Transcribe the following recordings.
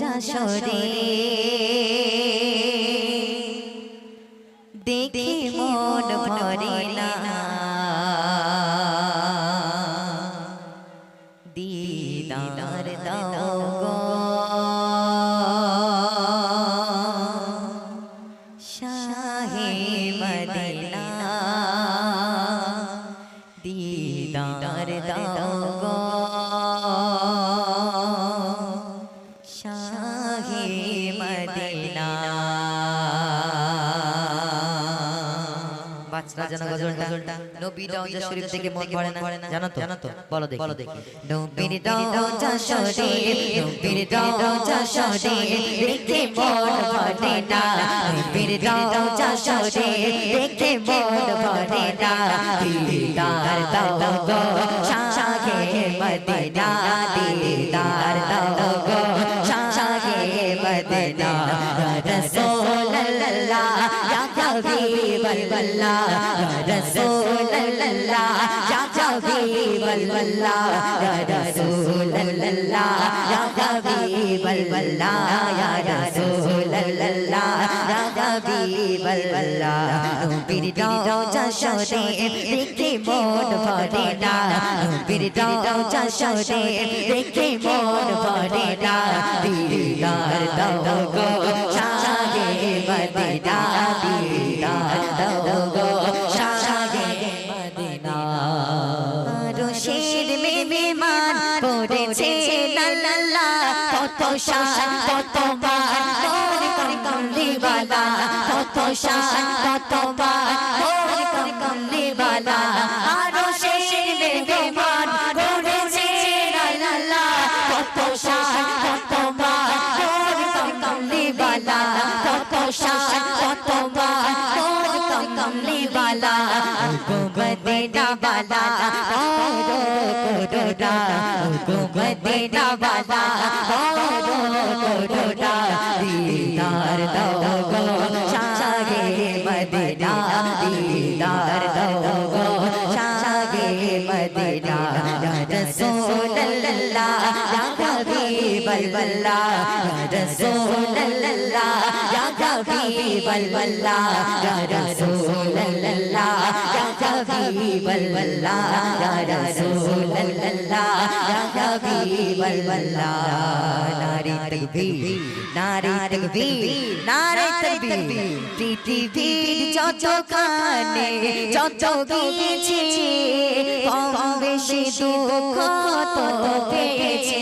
যশোরে দেখি মন ভরে না। দিদার দাও গো। শাহে মদিনা। দিদার দাও শাহে মদিনা বাচ্চারা যেন গজলটা নবী রওজা শরীফ থেকে মন পড়ে না জানো তো জানো তো বলো দেখি বলো দেখি নবীর রওজা শরীফ নবীর রওজা শরীফ দেখে মন ভরে না নবীর রওজা শরীফ দেখে মন ভরে না দিদার দাও গো শাহে মদিনা দিদার Ya Rasul হাবিবাল্লাহ ইয়া রাসূলুল্লাহ ইয়া হাবিবাল্লাহ ইয়া রাসূলুল্লাহ ইয়া হাবিবাল্লাহ ইয়া রাসূলুল্লাহ ইয়া হাবিবাল্লাহ নবীর রওজা শরীফ দেখে মন ভরে না নবীর রওজা শরীফ দেখে মন ভরে না দিদার দাও গো শাহে মদিনা দিদার করেছে, লা লা লা, কত শান কত বার মোর কমলিওয়ালা কত শান কত বার মোর কমলিওয়ালা আর রশিদ মেহমান করেছে, লা লা লা, কত শান কত বার মোর কমলিওয়ালা কত শান কত বার মোর কমলিওয়ালা গোবদেনা বালা কোডোডা গোবদেনা বালা দিদার দাও হাবিবাল্লাহ ইয়া রাসূলুল্লাহ ইয়া হাবিবাল্লাহ ইয়া রাসূলুল্লাহ ইয়া হাবিবাল্লাহ ইয়া রাসূলুল্লাহ ইয়া হাবিবাল্লাহ নারী তাকবীর নারী তাকবীর নারী তাকবীর পৃথিবীর যত কানে যত গিয়েছি কম বেশি দুঃখ তো পেয়েছি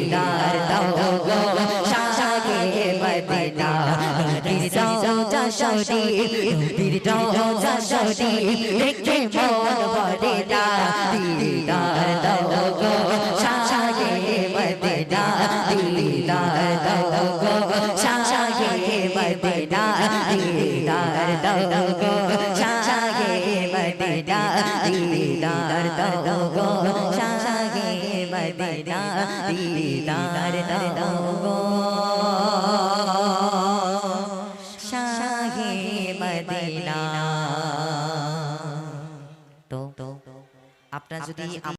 মদিনা রওজা শরীফ নবীর রওজা শরীফ দেখে মন ভরে না দিদার দাও গো শাহে মদিনা দিদার দাও গো শাহে মদিনা দিদার দাও গো শাহে মদিনা দিদার দাও গো শাহে মদিনা দিদার দাও গো মদিনা তো আপনার যদি